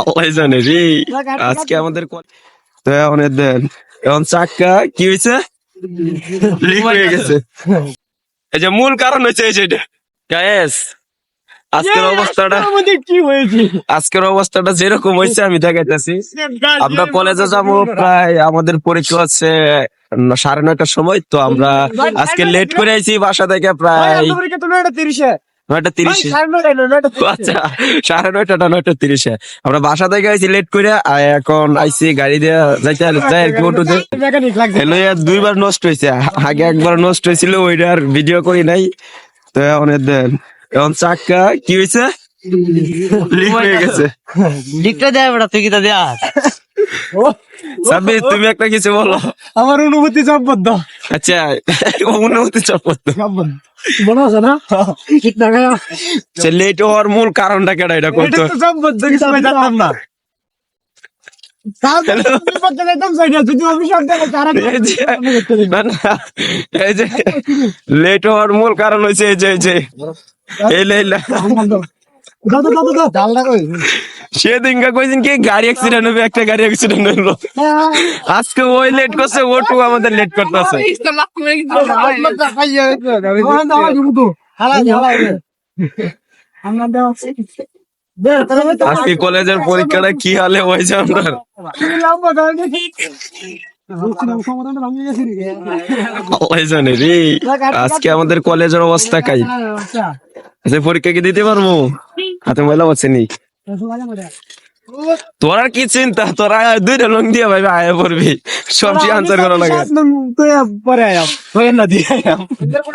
আল্লাহ জানে রে আজকে আমাদের ক- তো এখন দেন এখন চাক্কা কি হয়েছে লিক হয়ে গেছে। এই যে মূল কারণ এই যেটা গায়েস আজকের অবস্থাটা কি হয়েছে? আজকের অবস্থাটা যেরকম হয়েছে আমি দেখাইতেছি। আমরা কলেজে যাব প্রায় আমাদের পরীক্ষা হচ্ছে ন- সাড়ে নয়টার সময় তো আমরা আজকে লেট করে আইছি বাসা থেকে প্রায় নয়টা তিরিশে তিরিশে। সাড়ে নয়টা নয়টা আচ্ছা সাড়ে নয়টা তিরিশে। আমরা বাসা থেকে আইছি লেট করে আর এখন আইছি গাড়ি দিয়ে যাইতে যাই আর কি অটোতে আর দুইবার নষ্ট হয়েছে আগে একবার নষ্ট হয়েছিল ওইটার ভিডিও করি নাই। তো এখন দেন এখন চাক্কা কি হয়েছে লিক হয়ে গেছে। লিখতে দেয় বেটা তুই কিটা দেয়া? সাবি তুমি একটা কিছু বলো। আমার অনুভূতি সম্পদ আচ্ছা অনুমতি মনে আছে না ঠিক না লেট হওয়ার মূল কারণটা কেডা? এটা করতো জানতাম না। লেট হওয়ার মূল কারণ হয়েছে এই যে এই যে। এই সেদিনকে কইছেন কি, গাড়ি অ্যাক্সিডেন্ট হবে একটা গাড়ি অ্যাক্সিডেন্ট হলো আজকে ওই লেট করছে ওটু আমাদের লেট করতেছে। আজকে কলেজের পরীক্ষাটা কি হালে হয়েছে জানে আজকে আমাদের কলেজের অবস্থা কাই? আচ্ছা পরীক্ষা কি দিতে পারব? হাতে ময়লা হচ্ছে নি আর কি চিন্তা? তোরা দুইটা লং দিয়ে ভাই আয়া পড়বি। সবজি আনসার করা লাগে?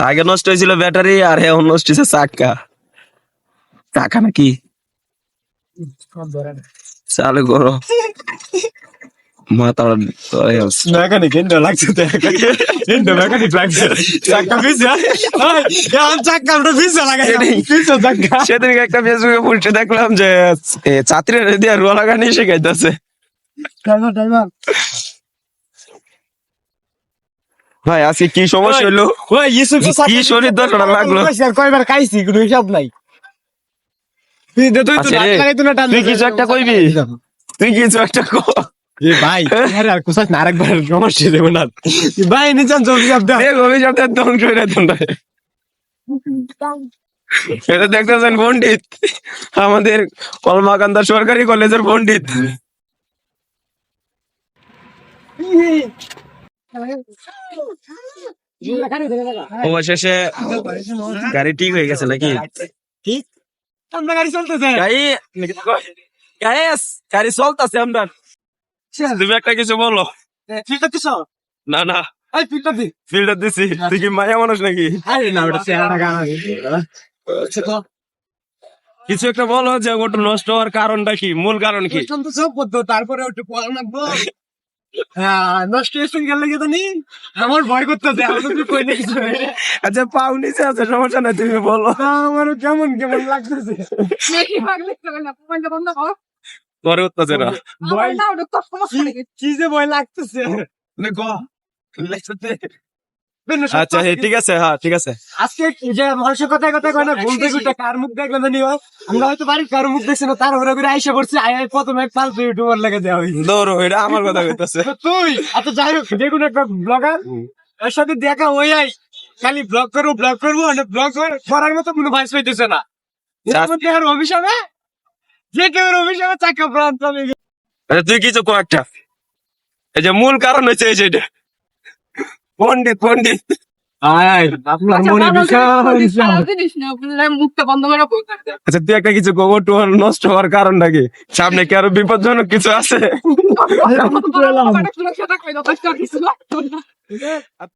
আগে নষ্ট হয়েছিল ব্যাটারি আর এখন নষ্ট হয়েছে চাক্কা চাকা নাকি? চালু করো। মাথা মেকানিক এন্ড লাগছে তো এন্ড মেকানিক লাগছে চাক্কা পিছে এখন চাক্কা আমরা পিছে লাগাই পিছে চাক্কা। সেদিন একটা ফেসবুকে পোস্টে দেখলাম যে এ, ছাত্রীরা দিয়ে রুয়া লাগানি শেখাইতেছে। Driver driver. ভাই আজকে কি সমস্যা হলো ওই ইউসুফ কি শরীর দশটা লাগল? কয়বার খাইছি কোনো হিসাব নাই। তুই তুই তুই আছে রে। তুই কিছু একটা কইবি? তুই কিছু একটা কো। ভাই আরে আর কুসাস না আরেকবার সমস্যা দেব না। ভাই নিচান জলদি হিসাব দাও দেখ অভিশাপটা ধ্বংস হয়ে তোমরা এটা দেখতেছেন পণ্ডিত? আমাদের কলমাকান্দা সরকারি কলেজের পণ্ডিত। অবশেষে গাড়ি ঠিক হয়ে গেছে নাকি? ঠিক? আমরা গাড়ি চলতেছে। গাড়ি গাড়ি চলতেছে আমরা। তুমি একটা কিছু বলো। ফিল্টার দিছ? না না। এই ফিল্টার দি। ফিল্টার দিছি। তুই কি মায়া মানুষ নাকি? আরে না ওটা চেহারা গান কিছু একটা বলো যে ওটা নষ্ট হওয়ার কারণটা কি? মূল কারণ কি? তো সব পদ্ধ তারপরে ওটা পড়া লাগবো। হ্যাঁ নষ্ট এসে গেলে কি জানি? আমার ভয় করতেছে আমি তো কই না কিছু। আচ্ছা পাও নিচে আছে সমস্যা নাই তুমি বলো। আমারও কেমন কেমন লাগতেছে। না কি যে ভয় লাগতেছে? আচ্ছা হ্যাঁ ঠিক আছে হ্যাঁ ঠিক আছে। আজকে যে মানুষের কথায় কথায় কয় না ঘুমতে ঘুরতে কার মুখ দেখলে জানি আমরা হয়তো বাড়ির কার মুখ দেখছি না তার উপরে করে আইসা পড়ছি আয় আয় প্রথমে এক ফালতু ইউটিউবার লেগে দেওয়া হয়েছে দৌড়ো এটা আমার কথা কইতাছে। তুই আচ্ছা যাই হোক যে কোনো একটা ব্লগার এর সাথে দেখা হয়ে আই খালি ব্লগ করব ব্লগ করব মানে ব্লগ করার মতো কোনো ভাইস পাইতেছে না। মধ্যে অভিশাপে যে কেউ অভিশাপে চাকা প্রান্ত আচ্ছা তুই কিছু এই যে মূল কারণ হচ্ছে এই মনে আচ্ছা তুই একটা ওটু নষ্ট হওয়ার কারণটা কি সামনে কি আরও বিপজ্জনক কিছু আছে